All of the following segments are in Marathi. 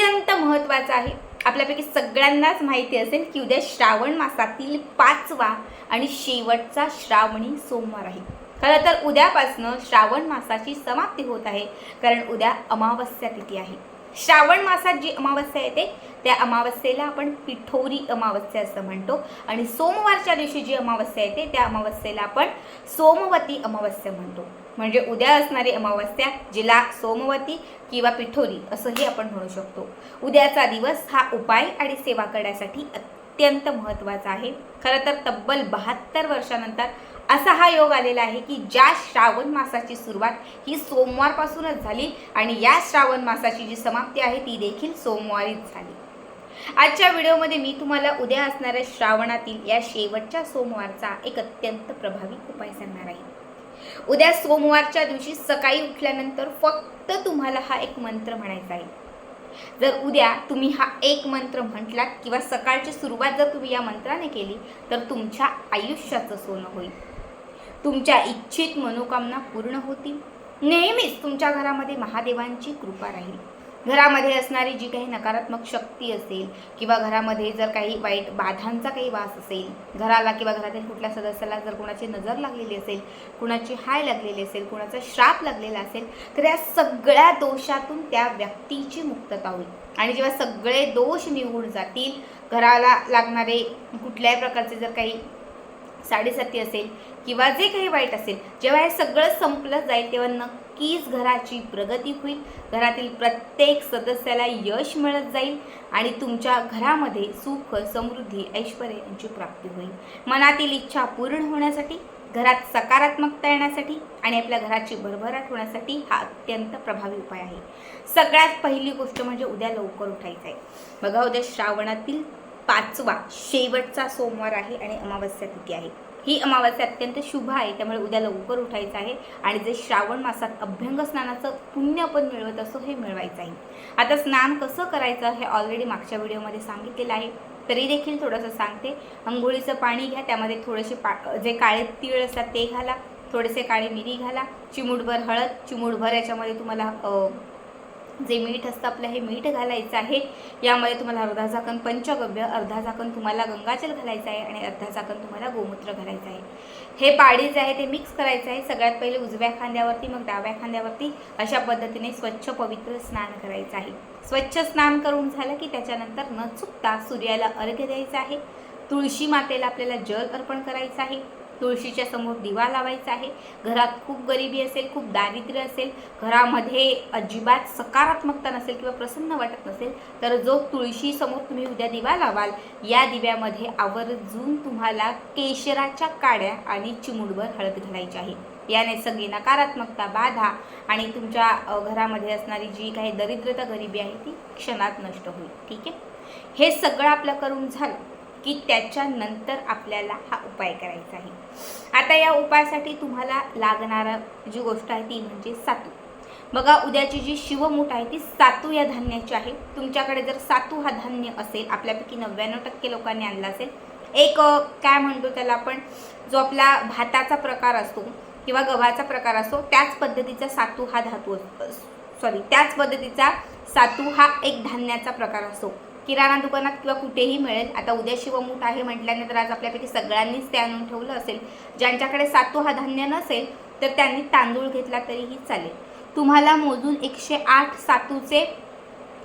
अत्यंत महत्त्वाचा आहे. आपल्यापैकी सगळ्यांनाच माहिती असेल की उद्या श्रावण मासातील पाचवा आणि शेवटचा श्रावणी सोमवार आहे. खरं तर उद्यापासनं श्रावण मासाची समाप्ती होत आहे. कारण उद्या अमावस्या तिथी आहे. श्रावण मासात जी अमावस्या येते त्या अमावस्येला आपण पिठोरी अमावस्या असं म्हणतो. आणि सोमवारच्या दिवशी जी अमावस्या येते त्या अमावस्येला आपण सोमवती अमावस्या म्हणतो. म्हणजे उद्या असणारी अमावस्या जिला सोमवती किंवा पिठोरी असंही आपण म्हणू शकतो. उद्याचा दिवस हा उपाय आणि सेवा करण्यासाठी अत्यंत महत्त्वाचा आहे. खरं तर तब्बल बहात्तर वर्षानंतर असा हा योग आलेला आहे की ज्या श्रावण मासाची सुरुवात ही सोमवारपासूनच झाली आणि या श्रावण मासाची जी समाप्ती आहे ती देखील सोमवारीच झाली. आजच्या व्हिडिओमध्ये मी तुम्हाला उद्या असणाऱ्या श्रावणातील या शेवटच्या सोमवारचा एक अत्यंत प्रभावी उपाय सांगणार आहे. उद्या सोमवारच्या दिवशी सकाळी उठल्यानंतर फक्त तुम्हाला हा एक मंत्र म्हणायचा आहे. जर उद्या तुम्ही हा एक मंत्र म्हटलात किंवा सकाळची सुरुवात जर तुम्ही या मंत्राने केली तर तुमच्या आयुष्याचं सोनं होईल. तुमच्या इच्छित मनोकामना पूर्ण होतील. नेहमीच तुमच्या घरामध्ये महादेवांची कृपा राहील. घरामध्ये असणारी जी काही नकारात्मक शक्ती असेल किंवा घरामध्ये जर काही वाईट बाधांचा काही वास असेल घराला किंवा घरातील कुठल्या सदस्याला जर कोणाची नजर लागलेली असेल कुणाची हाय लागलेली असेल कुणाचा श्राप लागलेला असेल तर या सगळ्या दोषातून त्या व्यक्तीची मुक्तता होईल. आणि जेव्हा सगळे दोष निघून जातील घराला लागणारे कुठल्याही प्रकारचे जर काही साडेसाती असेल किंवा जे काही वाईट असेल जेव्हा हे सगळं संपलं जाईल तेव्हा नक्कीच घराची प्रगती होईल. घरातील प्रत्येक सदस्याला यश मिळत जाईल आणि तुमच्या घरामध्ये सुख समृद्धी ऐश्वर यांची प्राप्ती होईल. मनातील इच्छा पूर्ण होण्यासाठी घरात सकारात्मकता येण्यासाठी आणि आपल्या घराची भरभराट होण्यासाठी हा अत्यंत प्रभावी उपाय आहे. सगळ्यात पहिली गोष्ट म्हणजे उद्या लवकर उठायचं आहे बघा उद्या श्रावणातील पाचवा शेवटचा सोमवार आहे आणि अमावस्या तिथी आहे. ही अमावस्या अत्यंत शुभ आहे. त्यामुळे उद्या लवकर उठायचं आहे आणि जे श्रावण मासात अभ्यंग स्नानाचं पुण्य आपण मिळवत असतो हे मिळवायचं आहे. आता स्नान कसं करायचं हे ऑलरेडी मागच्या व्हिडिओमध्ये सांगितलेलं आहे. तरी देखील थोडंसं सांगते. अंघोळीचं पाणी घ्या त्यामध्ये थोडेसे पा जे काळे तीळ असतात ते घाला. थोडेसे काळे मिरी घाला. चिमूटभर हळद. चिमूटभर याच्यामध्ये तुम्हाला जे मीठ असतं आपलं हे मीठ घालायचं आहे. यामध्ये तुम्हाला अर्धा झाकण पंचगव्य अर्धा झाकण तुम्हाला गंगाजल घालायचं आहे आणि अर्धा झाकण तुम्हाला गोमूत्र घालायचं आहे. हे पाडी जे आहे ते मिक्स करायचं आहे. सगळ्यात पहिले उजव्या खांद्यावरती मग डाव्या खांद्यावरती अशा पद्धतीने स्वच्छ पवित्र स्नान करायचं आहे. स्वच्छ स्नान करून झालं की त्याच्यानंतर न चुकता सूर्याला अर्घ्य द्यायचं आहे. तुळशी मातेला आपल्याला जल अर्पण करायचं आहे. तुळशीच्या समोर दिवा लावायचा आहे. घरात खूप गरिबी असेल खूप दारिद्र्य असेल घरामध्ये अजिबात सकारात्मकता नसेल किंवा प्रसन्न वाटत नसेल तर जो तुळशीसमोर तुम्ही उद्या दिवा लावाल या दिव्यामध्ये आवर्जून तुम्हाला केशराच्या काड्या आणि चिमुडभर हळद घालायची आहे. याने सगळी नकारात्मकता बाधा आणि तुमच्या घरामध्ये असणारी जी काही दरिद्रता गरिबी आहे ती क्षणात नष्ट होईल. ठीक आहे? हे सगळं आपलं करून झालं. की त्याच्यानंतर आपल्याला हा उपाय करायचा आहे. आता या उपायासाठी तुम्हाला लागणारा जी गोष्ट आहे ती म्हणजे सातू. बघा उद्याची जी शिवमूठ आहे ती सातू या धान्याची आहे. तुमच्याकडे जर सातू हा धान्य असेल आपल्यापैकी नव्याण्णव टक्के लोकांनी आणला असेल एक काय म्हणतो त्याला आपण जो आपला भाताचा प्रकार असतो किंवा गव्हाचा प्रकार असतो त्याच पद्धतीचा सातू हा धातू सॉरी त्याच पद्धतीचा सातू हा एक धान्याचा प्रकार असतो. किराणा दुकानात किंवा कुठेही मिळेल. आता उद्या शिवमूठ आहे म्हटल्यानंतर आज आपल्यापैकी सगळ्यांनीच ते आणून ठेवलं असेल. ज्यांच्याकडे सातू हा धान्य नसेल तर त्यांनी तांदूळ घेतला तरीही चालेल. तुम्हाला मोजून एकशे आठ सातूचे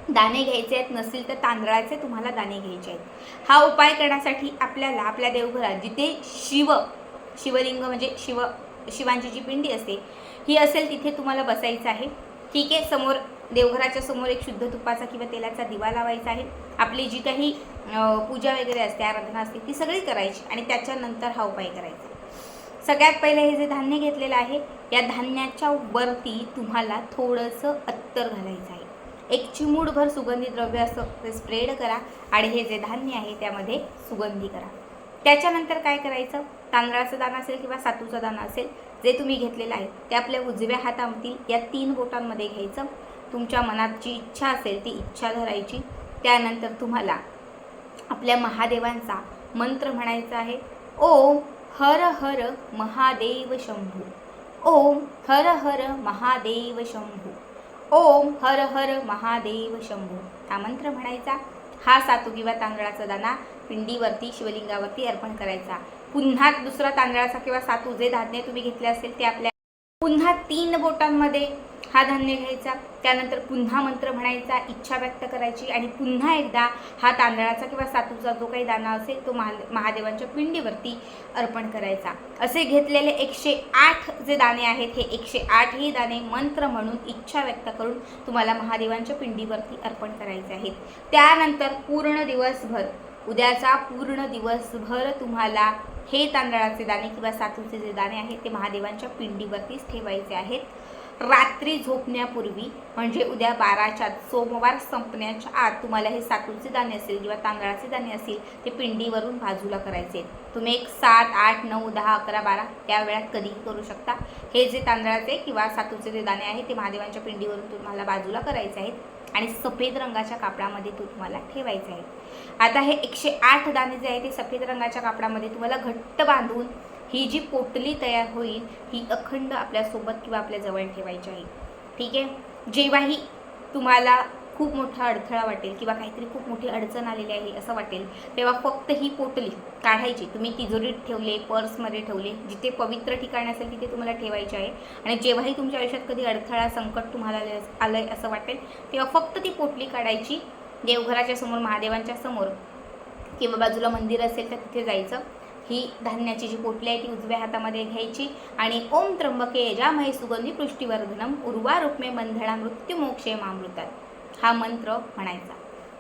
दाणे घ्यायचे आहेत. नसतील तर तांदळाचे तुम्हाला दाणे घ्यायचे आहेत. हा उपाय करण्यासाठी आपल्याला आपल्या देवघरात जिथे शिव शिवलिंग म्हणजे शिव शिवांची जी पिंडी असते ही असेल तिथे तुम्हाला बसायचं आहे. ठीक आहे? समोर देवघराच्या समोर एक शुद्ध तुपाचा किंवा तेलाचा दिवा लावायचा आहे. आपली जी काही पूजा वगैरे असते आराधना असते ती सगळी करायची आणि त्याच्यानंतर हा उपाय करायचा. सगळ्यात पहिले हे जे धान्य घेतलेलं आहे या धान्याच्या वरती तुम्हाला थोडंसं अत्तर घालायचं आहे. एक चिमूडभर सुगंधी द्रव्य असं ते स्प्रेड करा आणि हे जे धान्य आहे त्यामध्ये सुगंधी करा. त्याच्यानंतर काय करायचं? तांदळाचं दाणं असेल किंवा सातूचं दाणं असेल जे तुम्ही घेतलेलं आहे ते आपल्या उजव्या हातामधील या तीन बोटांमध्ये घ्यायचं. तुमच्या मनात जी इच्छा असेल ती इच्छा धरायची त्यानंतर तुम्हाला आपल्या महादेवांचा मंत्र म्हणायचा आहे. ओम हर हर महादेव शंभू. ओम हर हर महादेव शंभू. ओम हर हर महादेव शंभू. हा मंत्र म्हणायचा. हा सातू किंवा तांदळाचा दाना पिंडीवरती शिवलिंगावरती अर्पण करायचा. पुन्हा दुसरा तांदळाचा किंवा सातू जे धान्य तुम्ही घेतले असेल ते आपल्या पुन्हा तीन बोटांमध्ये हा धान्य घ्यायचा त्यानंतर पुन्हा मंत्र म्हणायचा इच्छा व्यक्त करायची आणि पुन्हा एकदा हा तांदळाचा किंवा सातूचा जो काही दाना असेल तो महा महादेवांच्या पिंडीवरती अर्पण करायचा. असे घेतलेले एकशे आठ जे दाणे आहेत हे एकशे आठही दाणे मंत्र म्हणून इच्छा व्यक्त करून तुम्हाला महादेवांच्या पिंडीवरती अर्पण करायचे आहेत. त्यानंतर पूर्ण दिवसभर उद्याचा पूर्ण दिवसभर तुम्हाला हे तांदळाचे दाणे किंवा सातूचे जे दाणे आहेत ते महादेवांच्या पिंडीवरतीच ठेवायचे आहेत. रात्री झोपण्यापूर्वी म्हणजे उद्या बाराच्या आत, सोमवार संपण्याच्या आत तुम्हाला हे सातूचे दाणे असेल किंवा तांदळाचे दाणे असतील ते पिंडीवरून बाजूला करायचे आहेत. तुम्ही एक सात आठ नऊ दहा अकरा बारा त्या वेळात कधीही करू शकता. हे जे तांदळाचे किंवा सातूचे जे दाणे आहेत ते महादेवांच्या पिंडीवरून तुम्हाला बाजूला करायचे आहेत आणि सफेद रंगाच्या कापडामध्ये तो तुम्हाला ठेवायचा आहे आता हे एकशे आठ दाणे जे आहे ते सफेद रंगाच्या कापडामध्ये तुम्हाला घट्ट बांधून ही जी पोटली तयार होईल ही अखंड आपल्यासोबत किंवा आपल्या जवळ ठेवायची आहे. ठीक आहे? जेव्हाही तुम्हाला खूप मोठा अडथळा वाटेल किंवा काहीतरी खूप मोठी अडचण आलेली आहे असं वाटेल तेव्हा फक्त ही पोटली काढायची. तुम्ही तिजोरीत ठेवले पर्समध्ये ठेवले जिथे पवित्र ठिकाण असेल तिथे तुम्हाला ठेवायचे आहे. आणि जेव्हाही तुमच्या आयुष्यात कधी अडथळा संकट तुम्हाला आलं आहे असं वाटेल तेव्हा फक्त ती पोटली काढायची. देवघराच्या समोर महादेवांच्या समोर किंवा बाजूला मंदिर असेल तर तिथे जायचं. ही धान्याची जी पोटली आहे ती उजव्या हातामध्ये घ्यायची आणि ओम त्र्यंबके यजामहे सुगंधी पृष्टीवर्धनम उर्वा रुक्मे बंधना मृत्युमोक्षे मामृतात. हा मंत्र म्हणायचा.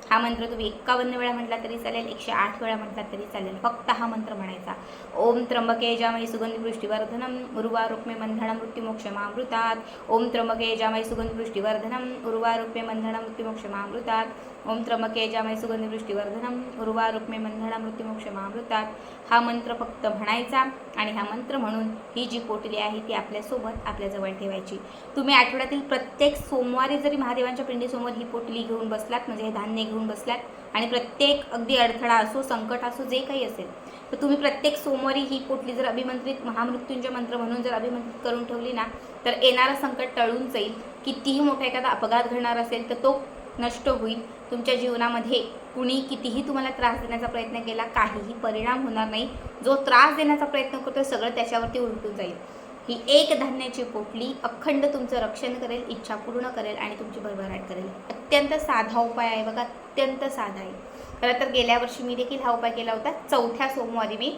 हा मंत्र तुम्ही एक्कावन्न वेळा म्हटला तरी चालेल एकशे आठ वेळा म्हटला तरी चालेल. फक्त हा मंत्र म्हणायचा. ओम त्र्यंबके यजामहे सुगंधी पृष्टीवर्धनम उर्वा रुक्मे बंधना मृत्युमोक्ष मामृतात ओम त्र्यंबके यजामहे सुगंधी पृष्टीवर्धनम उर्वा रुक्मे बंधना मृत्युमोक्ष मामृतात ओम त्र्यंबके यजामहे सुगंधी पृष्टीवर्धनम उर्वा रुक्मे बंधना मृत्युमोक्ष मामृतात हा मंत्र फक्त म्हणायचा आणि हा मंत्र म्हणून ही जी पोटली आहे ती आपल्यासोबत आपल्याजवळ ठेवायची. तुम्ही आठवड्यातील प्रत्येक सोमवारी जरी महादेवांच्या पिंडीसमोर ही पोटली घेऊन बसलात म्हणजे हे धान्य घेऊन बसलात आणि प्रत्येक अगदी अडथळा असो संकट असो जे काही असेल तर तुम्ही प्रत्येक सोमवारी ही पोटली जर अभिमंत्रित महामृत्यूंचे मंत्र म्हणून जर अभिमंत्रित करून ठेवली ना तर येणारं संकट टळून जाईल. कितीही मोठा एखादा अपघात घडणार असेल तर तो नष्ट होईल. तुमच्या जीवनामध्ये कुणी कितीही तुम्हाला त्रास देण्याचा प्रयत्न केला काहीही परिणाम होणार नाही. जो त्रास देण्याचा प्रयत्न करतो सगळं त्याच्यावरती उलटून जाईल. ही एक धान्याची पोटली अखंड तुमचं रक्षण करेल इच्छा पूर्ण करेल आणि तुमची भरभराट करेल. अत्यंत साधा उपाय आहे बघा अत्यंत साधा आहे. खरं तर गेल्या वर्षी मी देखील हा उपाय केला होता. चौथ्या सोमवारी मी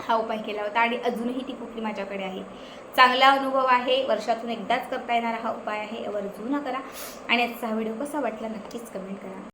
हा उपाय केला होता आणि अजूनही ती पोटली माझ्याकडे आहे. चांगला अनुभव आहे वर्षातून एकदाच करता येणारा हा उपाय आहे आवर्जून करा. आणि आजचा हा व्हिडिओ कसा वाटला नक्कीच कमेंट करा.